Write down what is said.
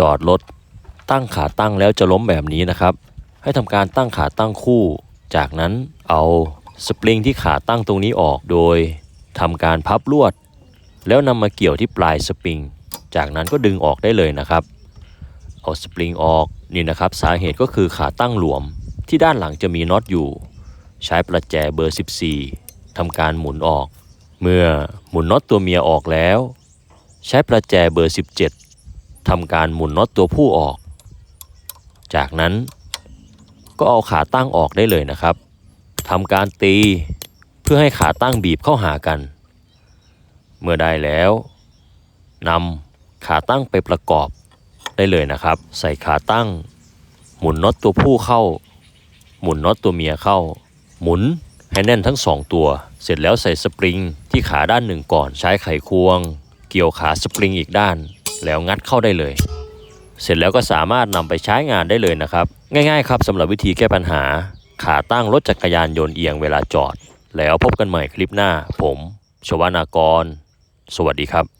จอดรถตั้งขาตั้งแล้วจะล้มแบบนี้นะครับ ให้ทำการตั้งขาตั้งคู่ จากนั้นเอาสปริงที่ขาตั้งตรงนี้ออกโดยทำการพับลวด แล้วนำมาเกี่ยวที่ปลายสปริง จากนั้นก็ดึงออกได้เลยนะครับ เอาสปริงออกนี่นะครับ สาเหตุก็คือขาตั้งหลวม ที่ด้านหลังจะมีน็อตอยู่ ใช้ประแจเบอร์ 14ทำการหมุนออก เมื่อหมุนน็อตตัวเมียออกแล้ว ใช้ประแจเบอร์ 17 ทำการหมุนน็อตตัวผู้ออก จากนั้นก็เอาขาตั้งออกได้เลยนะครับทำการตีเพื่อให้ขาตั้งบีบเข้าหากัน เมื่อได้แล้วนำขาตั้งไปประกอบได้เลยนะครับ ใส่ขาตั้ง หมุนน็อตตัวผู้เข้า หมุนน็อตตัวเมียเข้า หมุนให้แน่นทั้งสองตัว เสร็จแล้วใส่สปริงที่ขาด้านหนึ่งก่อนใช้ไขควง เกี่ยวขาสปริงอีกด้าน แล้วงัดเข้าได้เลย เสร็จแล้วก็สามารถนำไปใช้งานได้เลยนะครับ ง่ายๆครับสำหรับวิธีแก้ปัญหา ขาตั้งรถจักรยานยนต์เอียงเวลาจอด แล้วพบกันใหม่คลิปหน้า ผม ชวานากร สวัสดีครับ